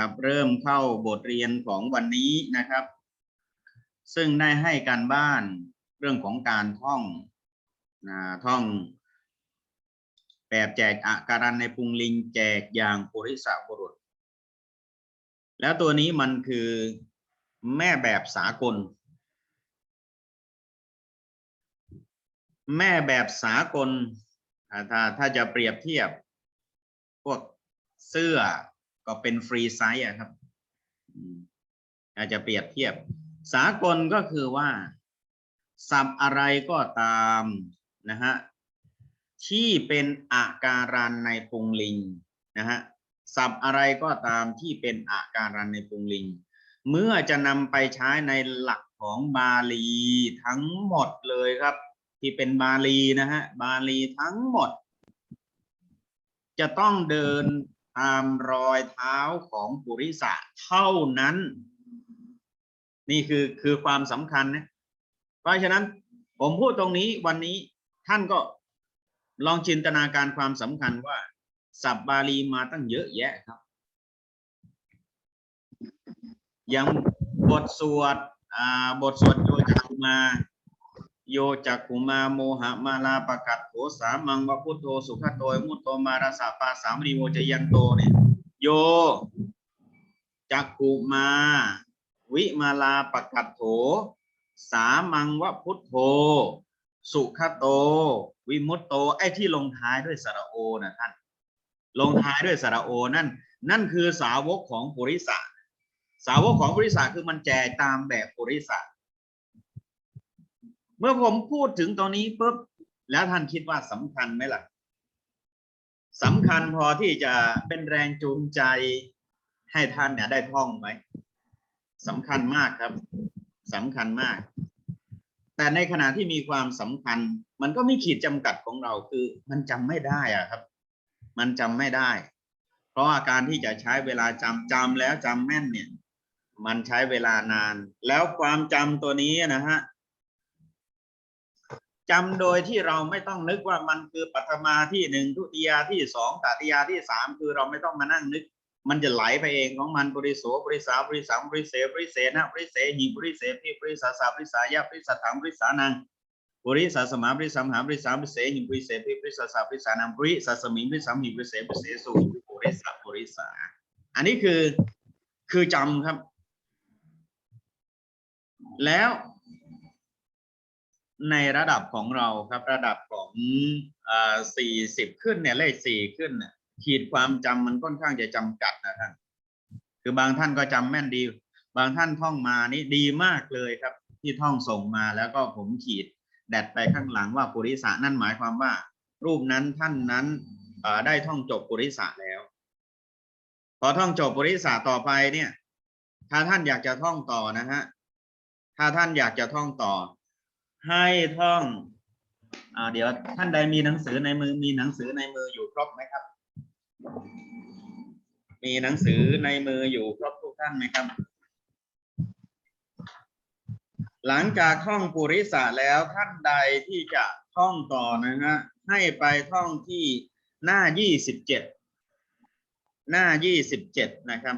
ครับเริ่มเข้าบทเรียนของวันนี้นะครับ ซึ่งได้ให้การบ้านเรื่องของการท่องนะท่อง แบบแจกอาการันในพุงลิงแจกอย่างปุริสะบุรุษ แล้วตัวนี้มันคือแม่แบบสากล แม่แบบสากลถ้าถ้าจะเปรียบเทียบ พวกเสื้อ ก็เป็นฟรีไซส์อะครับอาจะเปรียบเทียบ สากลก็คือว่าสับอะไรก็ตามนะฮะที่เป็นอาการันในปุงลิงนะฮะสับอะไรก็ตามที่เป็นอาการันในปุงลิง เมื่อจะนำไปใช้ในหลักของบาลีทั้งหมดเลยครับ ที่เป็นบาลีนะฮะบาลีทั้งหมด จะต้องเดิน ตามรอยเท้าของปุริสะเท่านั้น นี่คือคือความสำคัญนะ เพราะฉะนั้นผมพูดตรงนี้วันนี้ท่านก็ลองจินตนาการความสำคัญว่า สับบาลีมาตั้งเยอะแยะครับย่างบทสวดอ่าบทสวดโยจักขุมา โยจักขุมาโมหะมาลาปะกัดโถสามังวะพุทโธสุขโตยมุตโตมารสาปาสามริโวจยันโตเนี่ยโยจักขุมา วิมาลาปะกัดโถ สามังวะพุทโธสุขโต วิมุตโตไอ้ที่ลงท้ายด้วยสระโอนะท่าน ลงท้ายด้วยสระโอนั่น นั่นคือสาวกของปุริสะสาวกของปุริสะคือมันแจกตามแบบปุริสะ เมื่อผมพูดถึงตรงนี้ปุ๊บแล้วท่านคิดว่าสำคัญไหมล่ะสำคัญพอที่จะเป็นแรงจูงใจให้ท่านเนี่ยได้ท่องไหมสำคัญมากครับสำคัญมาก แต่ในขณะที่มีความสำคัญ มันก็มีขีดจำกัดของเราคือ มันจำไม่ได้อะครับ มันจำไม่ได้ เพราะว่าการที่จะใช้เวลาจำจำแล้วจำแม่นเนี่ย มันใช้เวลานาน แล้วความจำตัวนี้นะฮะ จำโดยที่เราไม่ต้องนึกว่ามันคือปัทมาที่หนึ่งทุติยาที่สองตติยาที่สามคือเราไม่ต้องมานั่งนึก มันจะไหลไปเองของมันบริโสบริสาบริสังบริเสบริเสนะบริเสหิบริเสพิบริสาสาบริสายะบริสัทธังบริสานังบริสัสมาบริสัมหาบริสามบริเสหิบริเสพิบริสาสาบริสานังบริสัสมิงบริสัมหิบริเสบริเสสุบริสับริสาอันนี้คือคือจำครับ แล้ว ในระดับของเราครับระดับของอ่าสี่สิบขึ้นเนี่ยเลขสี่ขึ้นเนี่ยขีดความจำมันค่อนข้างจะจำกัดนะท่านคือบางท่านก็จำแม่นดี บางท่านท่องมานี่ดีมากเลยครับ ที่ท่องส่งมาแล้วก็ผมขีด แดดไปข้างหลังว่าปุริสะนั่นหมายความว่า รูปนั้นท่านนั้นอ่อได้ท่องจบปุริสะแล้ว พอท่องจบปุริสะต่อไปเนี่ย ถ้าท่านอยากจะท่องต่อนะฮะถ้าท่านอยากจะท่องต่อ ให้ท่องอ่าเดี๋ยวท่านใดมีหนังสือในมือมีหนังสือในมืออยู่ครบไหมครับ มีหนังสือในมืออยู่ครบทุกท่านไหมครับ หลังจากท่องปุริสะแล้วท่านใดที่จะท่องต่อนะฮะให้ไปท่องที่หน้ายี่สิบเจ็ดหน้ายี่สิบเจ็ดนะครับ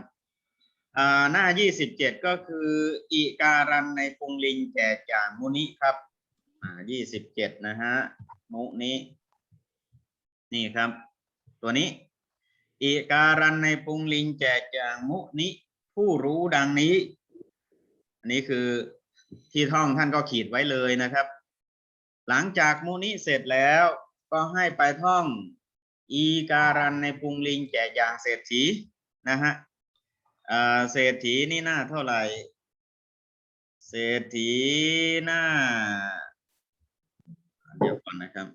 อ่าหน้ายี่สิบเจ็ดก็คืออีการันในปุงลิงแก่จางมุนิครับ อ่ายี่สิบเจ็ดนะฮะ มุนินี่ครับ ตัวนี้อีการันในปุงลิงแจกอย่างมุนิผู้รู้ดังนี้ อันนี้คือที่ท่องท่านก็ขีดไว้เลยนะครับ หลังจากมุนิเสร็จแล้วก็ให้ไปท่อง อีการันในปุงลิงแจกอย่างเศรษฐีนะฮะเศรษฐีนี่หน้าเท่าไหร่ เศรษฐีหน้า เดี๋ยวก่อนนะครับ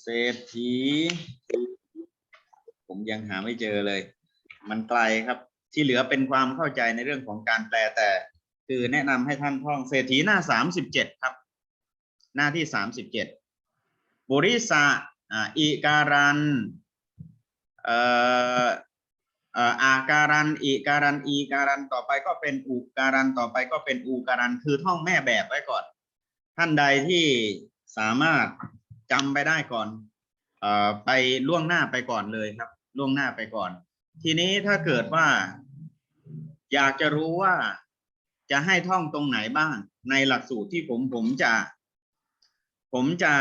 เศรษฐีผมยังหาไม่เจอเลย มันไกลครับ ที่เหลือเป็นความเข้าใจในเรื่องของการแปลแต่ คือแนะนำให้ท่านท่องเศรษฐีหน้าสามสิบเจ็ดครับ หน้าที่สามสิบเจ็ดบุริสะอิการันเอ่อ อ่าการันอิการันอีการันต่อไปก็เป็นอุการันต่อไปก็เป็นอูการันคือท่องแม่แบบไว้ก่อน ท่านใดที่สามารถจำไปได้ก่อนอ่อไปล่วงหน้าไปก่อนเลยครับ ล่วงหน้าไปก่อน ทีนี้ถ้าเกิดว่า อยากจะรู้ว่าจะให้ท่องตรงไหนบ้าง ในหลักสูตรที่ผมผมจะ ผมจะ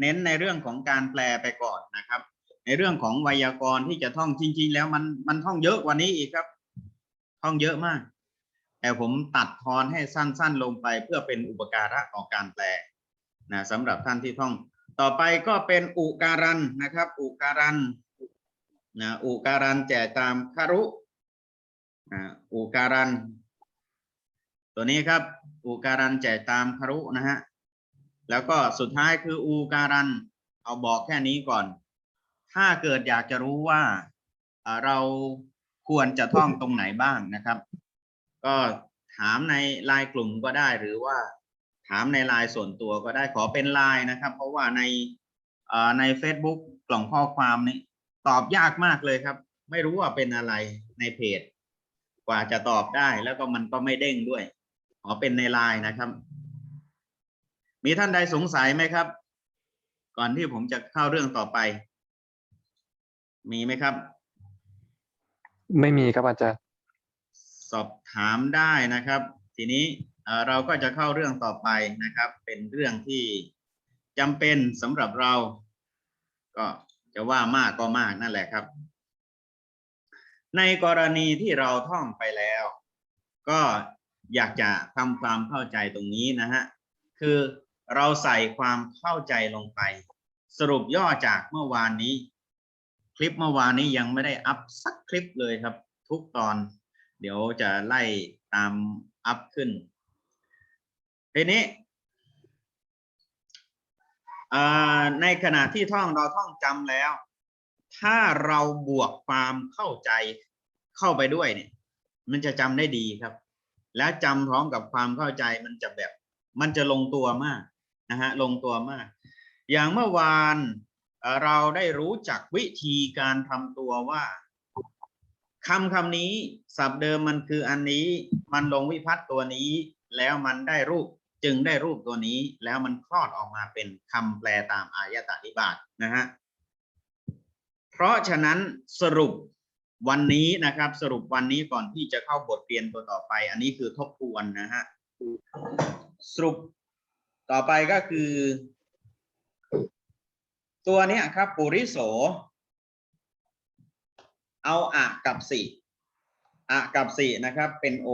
เน้นในเรื่องของการแปลไปก่อนนะครับ ในเรื่องของไวยากรณ์ที่จะท่องจริง ๆ แล้วมันมันท่องเยอะกว่านี้อีกครับ ท่องเยอะมาก แต่ผมตัดทอนให้สั้น ๆ ลงไปเพื่อเป็นอุปการะต่อการแปลนะสำหรับท่านที่ท่อง ต่อไปก็เป็นอุการันนะครับ อุการันนะอุการันแจกตามคารุนะอุการัน ตัวนี้ครับ อุการันแจกตามคารุนะฮะแล้วก็สุดท้ายคืออูการัน เอาบอกแค่นี้ก่อน ถ้าเกิดอยากจะรู้ว่าเราควรจะท่องตรงไหนบ้างนะครับ ก็ถามในไลน์กลุ่มก็ได้หรือว่าถามในไลน์ส่วนตัวก็ได้ขอเป็นไลน์นะครับ เพราะว่าในใน Facebook กล่องข้อความนี่ตอบยากมากเลยครับ ไม่รู้ว่าเป็นอะไรในเพจ กว่าจะตอบได้แล้วก็มันก็ไม่เด้งด้วย ขอเป็นในไลน์นะครับ มีท่านใดสงสัยไหมครับ ก่อนที่ผมจะเข้าเรื่องต่อไป มีไหมครับ ไม่มีครับอาจารย์ สอบถามได้นะครับ ทีนี้เอ่อเราก็จะเข้าเรื่องต่อไปนะครับ เป็นเรื่องที่จำเป็นสำหรับเรา ก็จะว่ามากก็มากนั่นแหละครับ ในกรณีที่เราท่องไปแล้ว ก็อยากจะทำความเข้าใจตรงนี้นะฮะ คือเราใส่ความเข้าใจลงไป สรุปย่อจากเมื่อวานนี้ค ลิปเมื่อวานนี้ยังไม่ได้อัพสักคลิปเลยครับ ทุกตอน เดี๋ยวจะไล่ตามอัพขึ้นทีนี้ในขณะที่ท่องเราท่องจำแล้ว ถ้าเราบวกความเข้าใจเข้าไปด้วยเนี่ย มันจะจำได้ดีครับ และจำพร้อมกับความเข้าใจมันจะแบบ มันจะลงตัวมากนะฮะลงตัวมาก อย่างเมื่อวาน เราได้รู้จักวิธีการทำตัวว่าคำคำนี้ศัพท์เดิมมันคืออันนี้มันลงวิพัตน์ตัวนี้ แล้วมันได้รูปจึงได้รูปตัวนี้ แล้วมันคลอดออกมาเป็นคำแปลตามอายตะนิบาตนะฮะเพราะฉะนั้นสรุปวันนี้นะครับ สรุปวันนี้ก่อนที่จะเข้าบทเรียนตัวต่อไป อันนี้คือทบทวนนะฮะสรุปต่อไปก็คือ ตัวเนี้ยครับปุริโส เอาอะกับสิอะกับสินะครับ เป็นโอ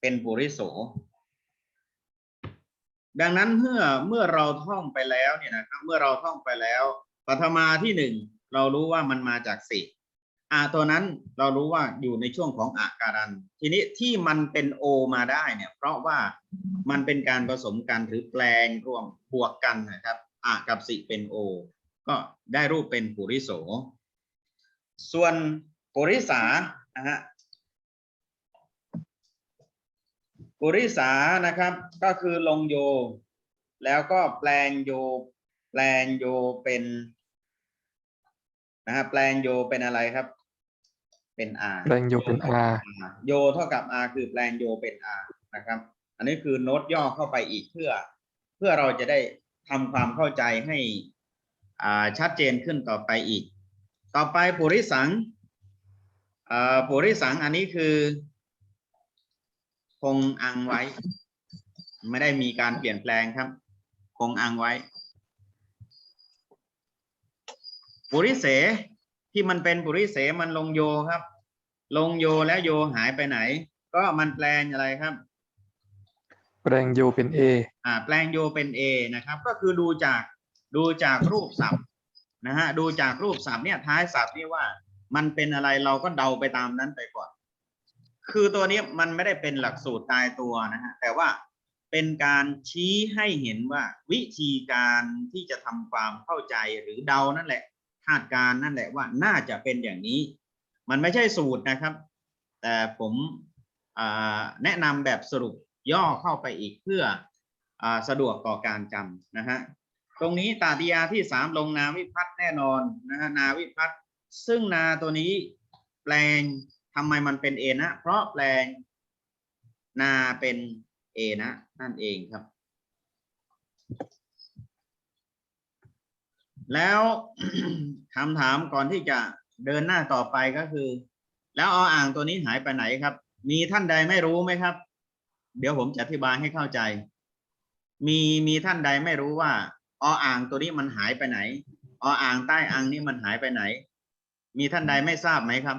เป็นปุริโส ดังนั้นเมื่อเมื่อเราท่องไปแล้วเนี่ยนะครับ เมื่อเราท่องไปแล้วปฐมาที่หนึ่งเรารู้ว่ามันมาจากสิ อาตัวนั้นเรารู้ว่าอยู่ในช่วงของอาการัน ทีนี้ที่มันเป็นโอมาได้เนี่ย เพราะว่ามันเป็นการผสมกันหรือแปลงรวมบวกกันนะครับอากับสิเป็นโอก็ได้รูปเป็นปุริโส ส่วนปุริสานะฮะปุริสานะครับ ก็คือลงโย แล้วก็แปลงโย แปลงโยเป็นนะฮะแปลงโยเป็นอะไรครับ เป็นอาแปลงโยเป็น R โยเท่ากับ r คือแปลงโยเป็น r นะครับ อันนี้คือโน้ตย่อเข้าไปอีกเพื่อ เพื่อเราจะได้ทำความเข้าใจให้อ่าชัดเจนขึ้นต่อไปอีก ต่อไปปุริสังอ่าปุริสังอันนี้คือ คงอังไว้ ไม่ได้มีการเปลี่ยนแปลงครับ คงอังไว้ปุริเส ที่มันเป็นปุริเสมันลงโยครับ ลงโยแล้วโยหายไปไหน ก็มันแปลงอะไรครับ แปลงโยเป็น A อ่า แปลงโยเป็น A นะครับ ก็คือดูจากดูจากรูปศัพท์นะฮะดูจากรูปศัพท์เนี่ยท้ายศัพท์นี่ว่า มันเป็นอะไรเราก็เดาไปตามนั้นไปก่อน คือตัวนี้มันไม่ได้เป็นหลักสูตรตายตัวนะฮะแต่ว่าเป็นการชี้ให้เห็นว่าวิธีการที่จะทำความเข้าใจหรือเดานั่นแหละคาดการนั่นแหละว่าน่าจะเป็นอย่างนี้ มันไม่ใช่สูตรนะครับ แต่ผมแนะนำแบบสรุปย่อเข้าไปอีกเพื่ออสะดวกต่อการจำนะฮะตรงนี้ตาติยาที่สามลงนาวิพัฒน์แน่นอนนะฮะนาวิพัฒน์ซึ่งนาตัวนี้แปลงทำไมมันเป็นเอนะ เพราะแปลงนาเป็นเอนะนั่นเองครับ แล้วคำถามก่อนที่จะเดินหน้าต่อไปก็คือ แล้วออ่างตัวนี้หายไปไหนครับ มีท่านใดไม่รู้ไหมครับ เดี๋ยวผมจะอธิบายให้เข้าใจ มีมีท่านใดไม่รู้ว่าออ่างตัวนี้มันหายไปไหนออ่างใต้อ่างนี้มันหายไปไหน มีท่านใดไม่ทราบไหมครับ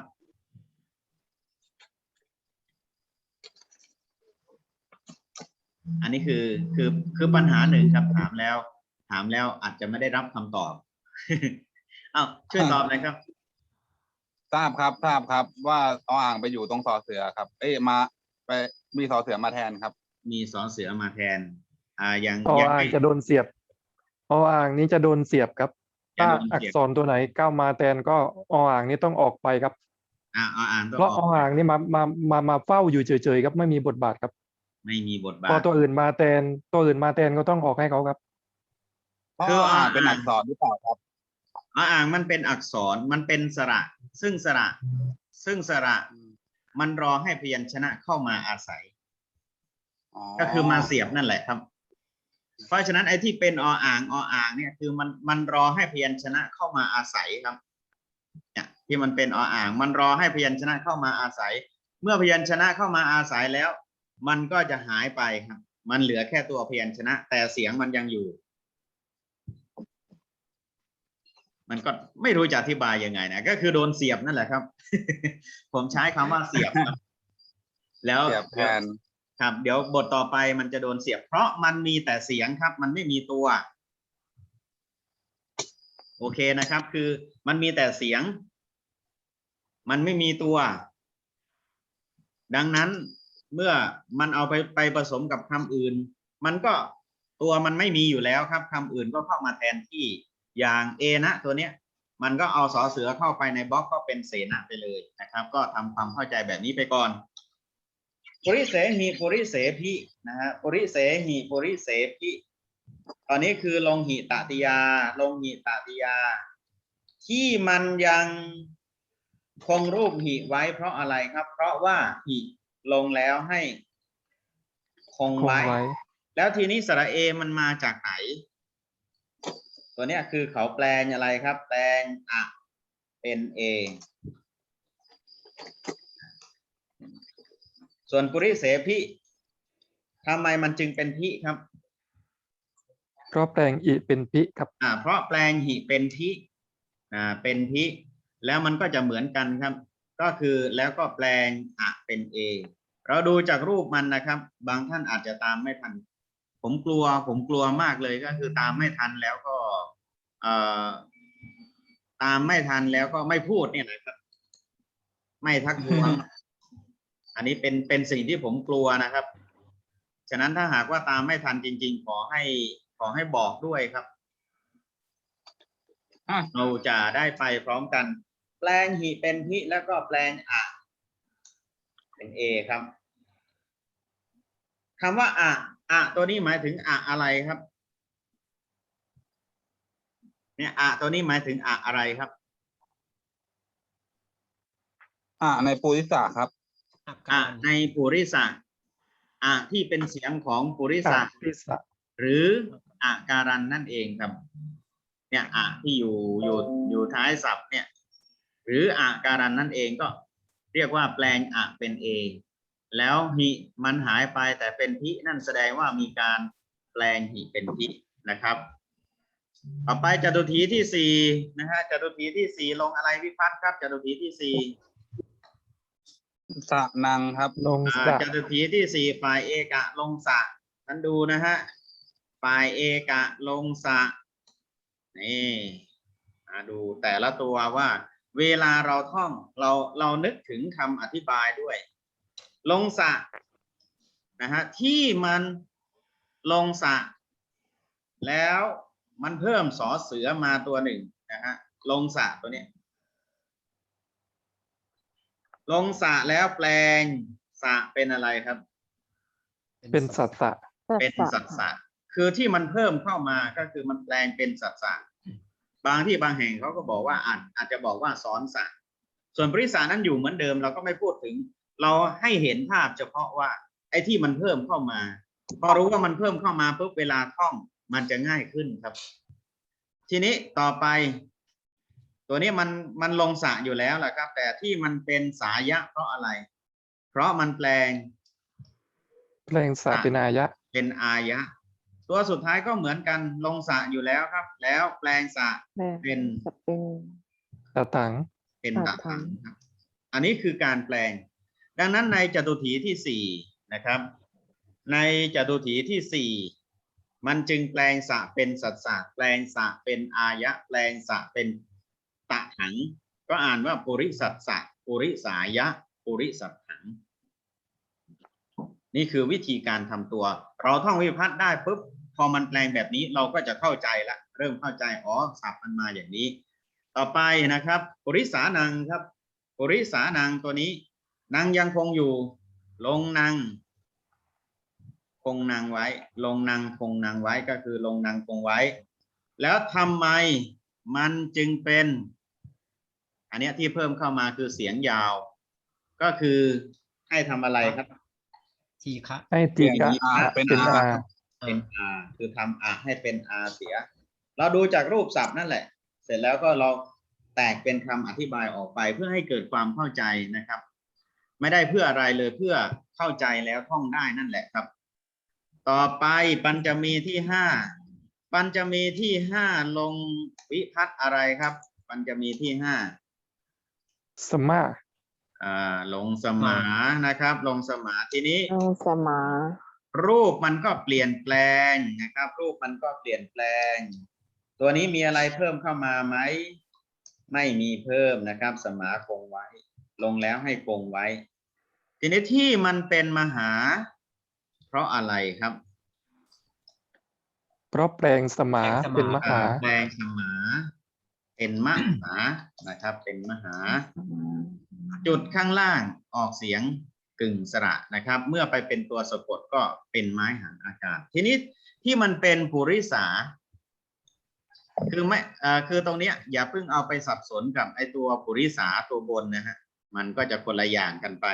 อันนี้คือคือคือปัญหาหนึ่งครับถามแล้ว ถามแล้วอาจจะไม่ได้รับคำตอบอ้าวช่วยตอบหน่อยครับ ทราบครับ ทราบครับ ว่าออ่างไปอยู่ตรงสอเสือครับ เอ้ยมา ไปมีสอเสือมาแทนครับ มีสอเสือมาแทน อ่ายังอยังอ่างไม่ จะโดนเสียบออ่างนี้จะโดนเสียบครับจะถ้าโดนอักเสียบษรตัวไหนก้าวมาแทนก็ออ่างนี้ต้องออกไปครับ อ่าเอาอ่านตัวเพราะอออกอ่างนี่มามามามาเฝ้าอยู่เฉยๆครับไม่มีบทบาทครับไม่มีบทบาพอทตัวอื่นมาแทนตัวอื่นมาแทนก็ต้องออกให้เขาครับ เพราะคือออ่าอ่างเป็นอักษรหรือเปล่าครับออ่างมันเป็นอักษรมันเป็นสระ ซึ่งสระ ซึ่งสระ มันรอให้พยัญชนะเข้ามาอาศัย ก็คือมาเสียบนั่นแหละครับ เพราะฉะนั้นไอ้ที่เป็นออ่างออ่างเนี่ยคือมันมันรอให้พยัญชนะเข้ามาอาศัยครับเนี่ยที่มันเป็นออ่าง มันรอให้พยัญชนะเข้ามาอาศัย เมื่อพยัญชนะเข้ามาอาศัยแล้ว มันก็จะหายไปครับ มันเหลือแค่ตัวพยัญชนะ แต่เสียงมันยังอยู่ มันก็ไม่รู้จะอธิบายยังไงนะก็คือโดนเสียบนั่นแหละครับ ผมใช้คำว่าเสียบครับ แล้วเสียบแทนครับ เดี๋ยวบทต่อไปมันจะโดนเสียบ เพราะมันมีแต่เสียงครับ มันไม่มีตัว โอเคนะครับ คือมันมีแต่เสียง มันไม่มีตัว ดังนั้นเมื่อมันเอาไปไปผสมกับคำอื่น มันก็ตัวมันไม่มีอยู่แล้วครับคำอื่นก็เข้ามาแทนที่ อย่างเอนะตัวเนี้ยมันก็เอาสอเสือเข้าไปในบล็อกก็เป็นเสนะไปเลยนะครับ ก็ทำความเข้าใจแบบนี้ไปก่อนปุริเสหิปุริเสพินะฮะปุริเสหิปุริเสพิตอนนี้คือลงหิตติยา ลงหิตติยา ที่มันยังคงรูปหิไว้เพราะอะไรครับ เพราะว่าหิลงแล้วให้คงคงไว้ไว้ แล้วทีนี้สระเอมันมาจากไหน ตัวเนี้ยคือเขาแปลงอะไรครับ แปลงอะเป็นเอส่วนปุริเสพิทำไมมันจึงเป็นพิครับ เพราะแปลงอิเป็นพิครับ อ่า เพราะแปลงหิเป็นพิอ่าเป็นพิแล้วมันก็จะเหมือนกันครับ ก็คือแล้วก็แปลงอะเป็นเอเราดูจากรูปมันนะครับ บางท่านอาจจะตามไม่ทัน ผมกลัว ผมกลัวมากเลยก็คือตามไม่ทันแล้วก็เอ่อตามไม่ทันแล้วก็ไม่พูดเนี่ยนะครับ ไม่ทักท้วงอันนี้เป็นเป็นสิ่งที่ผมกลัวนะครับ ฉะนั้นถ้าหากว่าตามไม่ทันจริง ๆ ขอให้ขอให้บอกด้วยครับอะเราจะได้ไปพร้อมกัน แปลงหิเป็นพิแล้วก็แปลงอะเป็นเอครับคำว่าอะ อะตัวนี้หมายถึงอะอะไรครับ เนี่ยอะตัวนี้หมายถึงอะอะไรครับอ่าในปูริสาครับอะในปุริสะอะที่เป็นเสียงของปุริสะพิสะหรืออาการันนั่นเองครับ เนี่ยอะที่อยู่อยู่อยู่ท้ายศัพท์เนี่ย หรืออาการันนั่นเองก็เรียกว่าแปลงอะเป็นเอ แล้วหิมันหายไปแต่เป็นพินั่นแสดงว่ามีการแปลงหิเป็นพินะครับ ต่อไปจตุถีที่สี่นะฮะจตุถีที่สี่ลงอะไรวิพัฒน์ครับจตุถีที่สี่สะนังครับลงอ่าสะจตุถีที่สี่ฝ่ายเอกะลงสะท่านดูนะฮะฝ่ายเอกะลงสะนี่มาดูแต่ละตัวว่า เวลาเราท่องเราเรานึกถึงคำอธิบายด้วย ลงสะนะฮะที่มันลงสะแล้วมันเพิ่มสอเสือมาตัวหนึ่งนะฮะลงสะตัวเนี้ยลงสระแล้วแปลงสระเป็นอะไรครับ เป็นสัตสะเป็นสัตสะคือที่มันเพิ่มเข้ามาก็คือมันแปลงเป็นสัตสะบางที่บางแห่งเขาก็บอกว่าอาจอาจจะบอกว่าสอนสะส่วนปริสานั้นอยู่เหมือนเดิมเราก็ไม่พูดถึง เราให้เห็นภาพเฉพาะว่า ไอ้ที่มันเพิ่มเข้ามา พอรู้ว่ามันเพิ่มเข้ามาปุ๊บเวลาท่องมันจะง่ายขึ้นครับ ทีนี้ต่อไป ตัวนี้มันมันลงสระอยู่แล้วแหละครับ แต่ที่มันเป็นสายะเพราะอะไร เพราะมันแปลง แปลงสระเป็นอายะ เป็นอายะ ตัวสุดท้ายก็เหมือนกันลงสระอยู่แล้วครับ แล้วแปลงสระแม่เป็นจะเป็นตะถังเป็นตาตาถัถังงครับ อันนี้คือการแปลง ดังนั้นในจตุถีที่สี่นะครับ ในจตุถีที่สี่มันจึงแปลงสะเป็นสัตสะแปลงสะเป็นอายะ แปลงสะเป็นตะถัง ก็อ่านว่าปุริสัตสะปุริสายะปุริสัตถัง นี่คือวิธีการทำตัว เราท่องวิพัฒน์ได้ปุ๊บพอมันแปลงแบบนี้เราก็จะเข้าใจละ เริ่มเข้าใจอ๋อศัพท์มันมาอย่างนี้ ต่อไปนะครับ ปุริสานังครับปุริสานังตัวนี้ นางยังคงอยู่ ลงนางคงนางไว้ ลงนางคงนางไว้ก็คือลงนางคงไว้ แล้วทำไมมันจึงเป็น อันเนี้ยที่เพิ่มเข้ามาคือเสียงยาว ก็คือให้ทำอะไรครับ ทีฆะให้ตีกะอาเป็นเป็นอาอาเป็นอาคือทำอาให้เป็นอาเสีย เราดูจากรูปศัพท์นั่นแหละ เสร็จแล้วก็เราแตกเป็นคำอธิบายออกไปเพื่อให้เกิดความเข้าใจนะครับ ไม่ได้เพื่ออะไรเลยเพื่อเข้าใจแล้วท่องได้นั่นแหละครับ ต่อไปปัญจมีที่ห้าปัญจมีที่ห้าลงวิพัฒน์อะไรครับ ปัญจมีที่ห้าสมาอ่าลงสมานะครับ ลงสมาทีนี้เอาสมา รูปมันก็เปลี่ยนแปลงนะครับ รูปมันก็เปลี่ยนแปลง ตัวนี้มีอะไรเพิ่มเข้ามาไหมไม่มีเพิ่มนะครับ สมาคงไว้ ลงแล้วให้คงไว้ ทีนี้ที่มันเป็นมหา เพราะอะไรครับเพราะแปลงสมาเป็นมหา แปลงสมาเป็นมหานะครับ เป็นมหา จุดข้างล่างออกเสียงกึ่งสระนะครับ เมื่อไปเป็นตัวสะกดก็เป็นไม้หางอากาศ ทีนี้ที่มันเป็นปุริสา คือไม่เอ่อคือตรงเนี้ย อย่าเพิ่งเอาไปสับสนกับไอตัวปุริสาตัวบนนะฮะมันก็จะคนละอย่างกันไป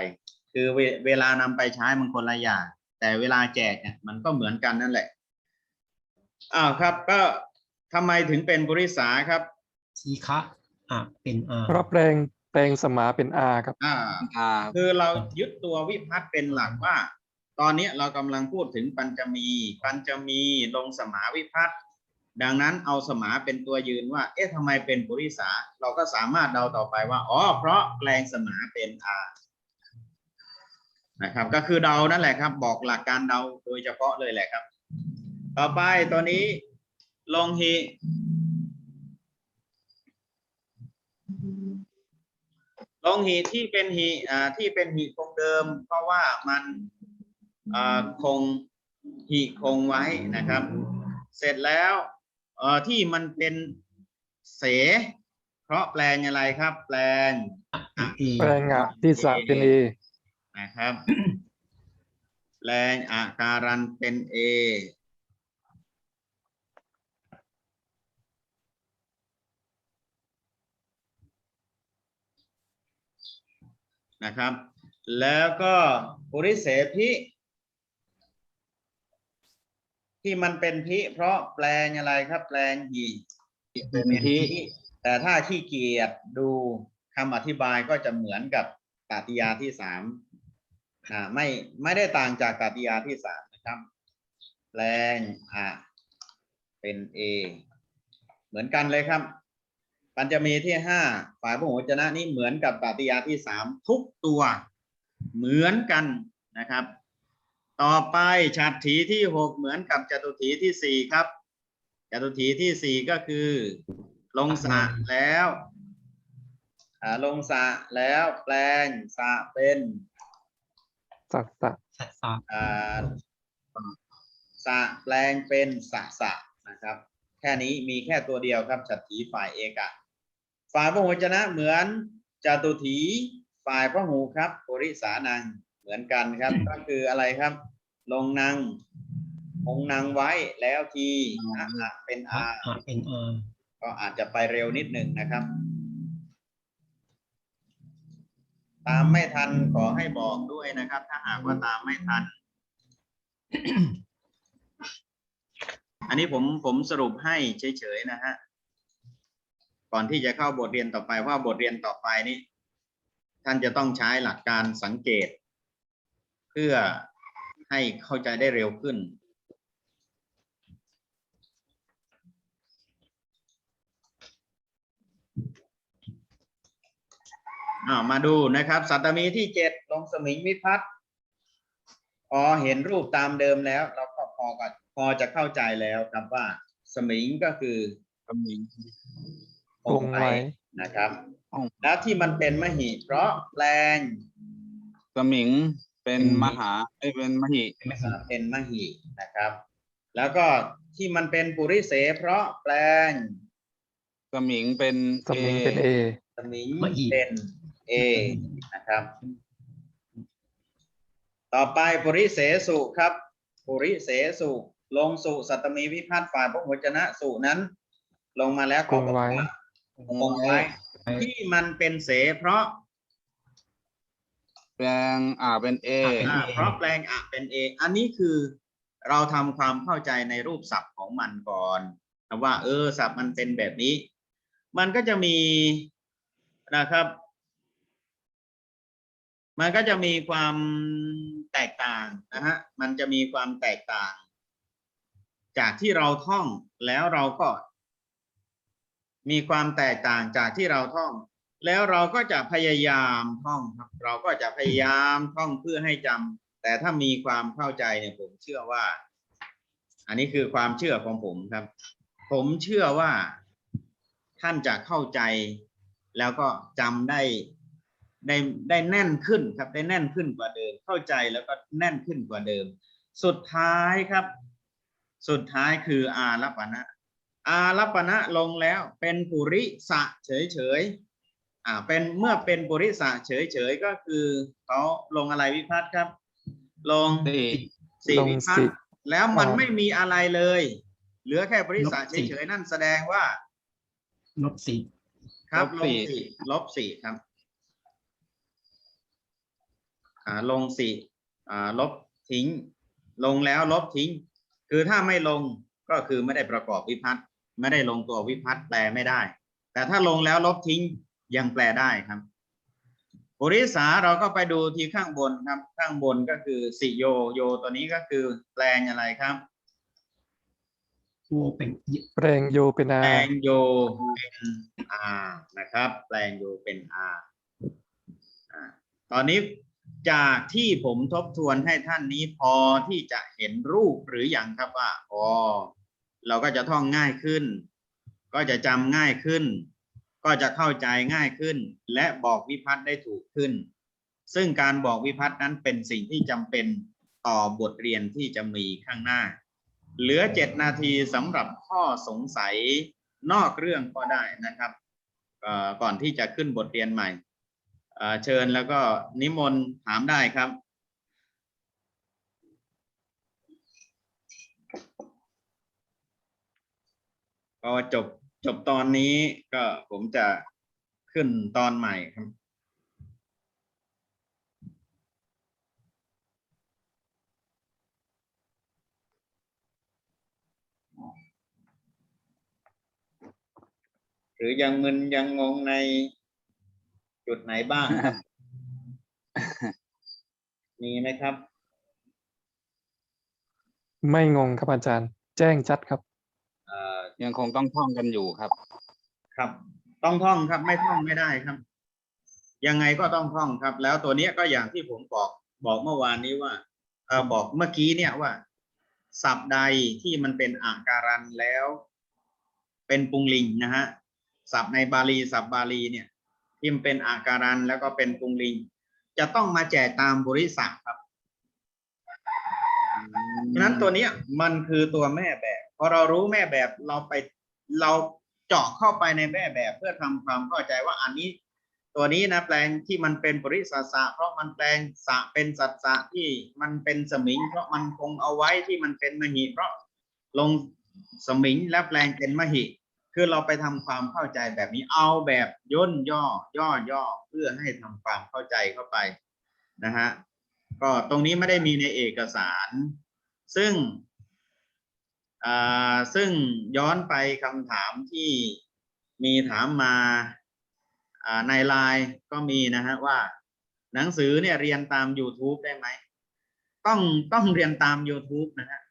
คือเวเวลานำไปใช้มันคนละอย่าง แต่เวลาแจกเนี่ยมันก็เหมือนกันนั่นแหละอ้าวครับ ก็ทำไมถึงเป็นปุริสาครับทีฆะอะเป็นอาเพราะแปลงแปลงสมาเป็นอาครับอ่าอาคือเรายึดตัววิพัฒน์เป็นหลักว่า ตอนนี้เรากำลังพูดถึงปัญจมี ปัญจมีลงสมาวิพัฒน์ดังนั้นเอาสมาเป็นตัวยืนว่า เอ๊ะทำไมเป็นปุริสา เราก็สามารถเดาต่อไปว่า อ๋อ เพราะแปลงสมาเป็นอา นะครับ ก็คือเดานั่นแหละครับ บอกหลักการเดาโดยเฉพาะเลยแหละครับ ต่อไปตัวนี้ลงฮีลงหีที่เป็นหีอ่าที่เป็นหีคงเดิม เพราะว่ามันอ่าคงหีคงไว้นะครับ เสร็จแล้วเอ่อที่มันเป็นเส เพราะแปลงอะไรครับ แปลงแปลงอะที่สระเป็นเอ นะครับแปลงอาการันเป็นเอนะครับ แล้วก็ปุริเสพิที่มันเป็นพิ เพราะแปลงอะไรครับ แปลงหีเป็นที่แต่ถ้าขี้เกียจดูคำอธิบายก็จะเหมือนกับตติยาที่สาม อ่าไม่ไม่ได้ต่างจากตติยาที่สามนะครับแปลงอะเป็นเอเหมือนกันเลยครับ ปัญจมีที่ห้าฝ่ายพหุวจนะนี่เหมือนกับตติยาที่สามทุกตัว เหมือนกันนะครับ ต่อไปฉัตรถีที่หกเหมือนกับจตุถีที่สี่ครับจตุถีที่สี่ก็คือ ลงสะแล้วอ่าลงสะแล้วแปลงสะเป็น สัตสะสัตสะอ่าสระแปลงเป็นสะสะนะครับ แค่นี้มีแค่ตัวเดียวครับฉัตรถีฝ่ายเอกะ ฝ่ายพหุวจนะเหมือนจตุถีฝ่ายพหูครับปุริสานังเหมือนกันครับ ก็คืออะไรครับ ลงนางองนางไว้แล้วทีอะอะเป็นอะอาอะเป็นอาก็อาจจะไปเร็วนิดหนึ่งนะครับ ตามไม่ทันขอให้บอกด้วยนะครับ ถ้าหากว่าตามไม่ทัน อันนี้ผมผมสรุปให้เฉยๆนะฮะก่อนที่จะเข้าบทเรียนต่อไปว่าบทเรียนต่อไปนี้ ท่านจะต้องใช้หลักการสังเกต เพื่อให้เข้าใจได้เร็วขึ้น มาดูนะครับ สัตตมีที่เจ็ดลงสมิงวิพัฒน์อ๋อเห็นรูปตามเดิมแล้ว เราก็พอกันพอจะเข้าใจแล้วครับว่า สมิงก็คือสมิงองค์ไว้นะครับองค์แล้วที่มันเป็นมหิ เพราะแปลงสมิงเป็นมหาเอ้ยเป็นมหิเป็นไม่อ่าหิเป็นมหินะครับ แล้วก็ที่มันเป็นปุริเส เพราะแปลงสมิงเป็นสมิงเป็นเอสมิงเป็น เอนะครับ ต่อไปปุริเสสุครับปุริเสสุลงสู่สัตตมีวิพัฒน์ฝ่ายพระวจนะสุนั้น ลงมาแล้วคงไว้คงไว้ที่มันเป็นเสเพราะแปลงอ่าเป็นเออ่าเพราะแปลงอะเป็นเออันนี้คือเราทำความเข้าใจในรูปศัพท์ของมันก่อนนะว่า เออศัพท์มันเป็นแบบนี้ มันก็จะมีนะครับ มันก็จะมีความแตกต่างนะฮะ มันจะมีความแตกต่าง จากที่เราท่องแล้วเราก็ มีความแตกต่างจากที่เราท่อง แล้วเราก็จะพยายามท่องครับ เราก็จะพยายามท่องเพื่อให้จำแต่ถ้ามีความเข้าใจเนี่ยผมเชื่อว่า อันนี้คือความเชื่อของผมครับ ผมเชื่อว่าท่านจะเข้าใจ แล้วก็จำได้ ได้ได้แน่นขึ้นครับได้แน่นขึ้นกว่าเดิม เข้าใจแล้วก็แน่นขึ้นกว่าเดิม สุดท้ายครับ สุดท้ายคืออารัปณะอารัปณะลงแล้วเป็นปุริสะเฉยเฉยๆอ่าเป็นเมื่อเป็นปุริสะเฉยเฉยๆก็คือเขาลงอะไรวิพัฒน์ครับ ลงสี่สี่ลงวิพัฒสี่น์แล้วมันอ๋อไม่มีอะไรเลย เหลือแค่ปุริสะลบเฉสี่ยเฉยๆนั่นแสดงว่าลบสี่ครับลลบงสี่สี่ลบสี่ครับ อ่า ลงสี่อ่าลบทิ้ง ลงแล้วลบทิ้ง คือถ้าไม่ลงก็คือไม่ได้ประกอบวิพัฒน์ไม่ได้ลงตัววิพัฒน์แปลไม่ได้ แต่ถ้าลงแล้วลบทิ้งยังแปลได้ครับปุริสาเราก็ไปดูที่ข้างบนครับ ข้างบนก็คือสิโยโยตัวนี้ก็คือแปลงอะไรครับโอเป็นยิแปลงโยเป็นอาแปลงโยเป็น R นะครับ แปลงโยเป็น R อ่าตอนนี้ จากที่ผมทบทวนให้ท่านนี้พอที่จะเห็นรูปหรืออยังครับว่าอ๋อเราก็จะท่องง่ายขึ้น ก็จะจำง่ายขึ้น ก็จะเข้าใจง่ายขึ้น และบอกวิพัฒน์ได้ถูกขึ้น ซึ่งการบอกวิพัฒน์นั้นเป็นสิ่งที่จำเป็นต่อบทเรียนที่จะมีข้างหน้า เหลือเจ็ดนาทีสำหรับข้อสงสัยนอกเรื่องก็ได้นะครับก่อนที่จะขึ้นบทเรียนใหม่ เชิญแล้วก็นิมนต์ถามได้ครับพอจบจบตอนนี้ก็ผมจะขึ้นตอนใหม่ครับหรือยังมึนยังงงใน จุดไหนบ้างครับมีไหมครับ ไม่งงครับอาจารย์ แจ้งชัดครับ เอ่อยังคงต้องท่องกันอยู่ครับ ครับ ต้องท่องครับ ไม่ท่องไม่ได้ครับ ยังไงก็ต้องท่องครับ แล้วตัวเนี้ยก็อย่างที่ผมบอกบอกเมื่อวานนี้ว่าเออบอกเมื่อกี้เนี่ยว่าศัพท์ใดที่มันเป็นอาการันแล้ว เป็นปุงลิงนะฮะศัพท์ในบาลีศัพท์บาลีเนี่ย ที่มันเป็นอาการันแล้วก็เป็นปุงลิง จะต้องมาแจกตามบริษัทครับฉะนั้นตัวนี้มันคือตัวแม่แบบพอเรารู้แม่แบบเราไปเราเจาะเข้าไปในแม่แบบ เพื่อทำความเข้าใจว่าอันนี้ ตัวนี้นะแปลงที่มันเป็นปริสัสะเพราะมันแปลงสะเป็นสัสสะที่มันเป็นสมิง เพราะมันคงเอาไว้ที่มันเป็นมหิเพราะลงสมิงแล้วแปลงเป็นมหิ คือเราไปทำความเข้าใจแบบนี้เอาแบบย่นย่อย่อย่อเพื่อให้ทำความเข้าใจเข้าไปนะฮะก็ตรงนี้ไม่ได้มีในเอกสาร ซึ่งอ่าซึ่งย้อนไปคำถามที่มีถามมาอ่าในไลน์ก็มีนะฮะว่า หนังสือเนี่ยเรียนตาม YouTube ได้ไหม ต้องต้องเรียนตาม YouTube นะฮะ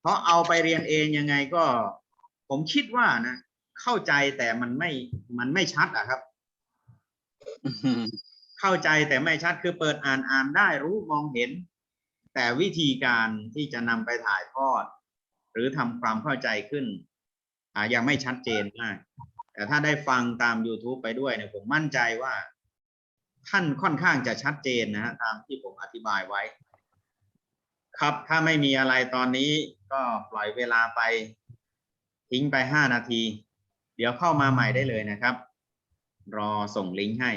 เพราะเอาไปเรียนเองยังไงก็ ผมคิดว่านะ เข้าใจแต่มันไม่มันไม่ชัดอะครับ เข้าใจแต่ไม่ชัดคือเปิดอ่านอ่านได้รู้มองเห็น แต่วิธีการที่จะนำไปถ่ายทอด หรือทำความเข้าใจขึ้นอ่ายังไม่ชัดเจนมากแต่ถ้าได้ฟังตาม YouTube ไปด้วยเนี่ยผมมั่นใจว่า ท่านค่อนข้างจะชัดเจนนะฮะตามที่ผมอธิบายไว้ ครับถ้าไม่มีอะไรตอนนี้ก็ปล่อยเวลาไป ทิ้งไปห้านาที เดี๋ยวเข้ามาใหม่ได้เลยนะครับ รอส่งลิงก์ให้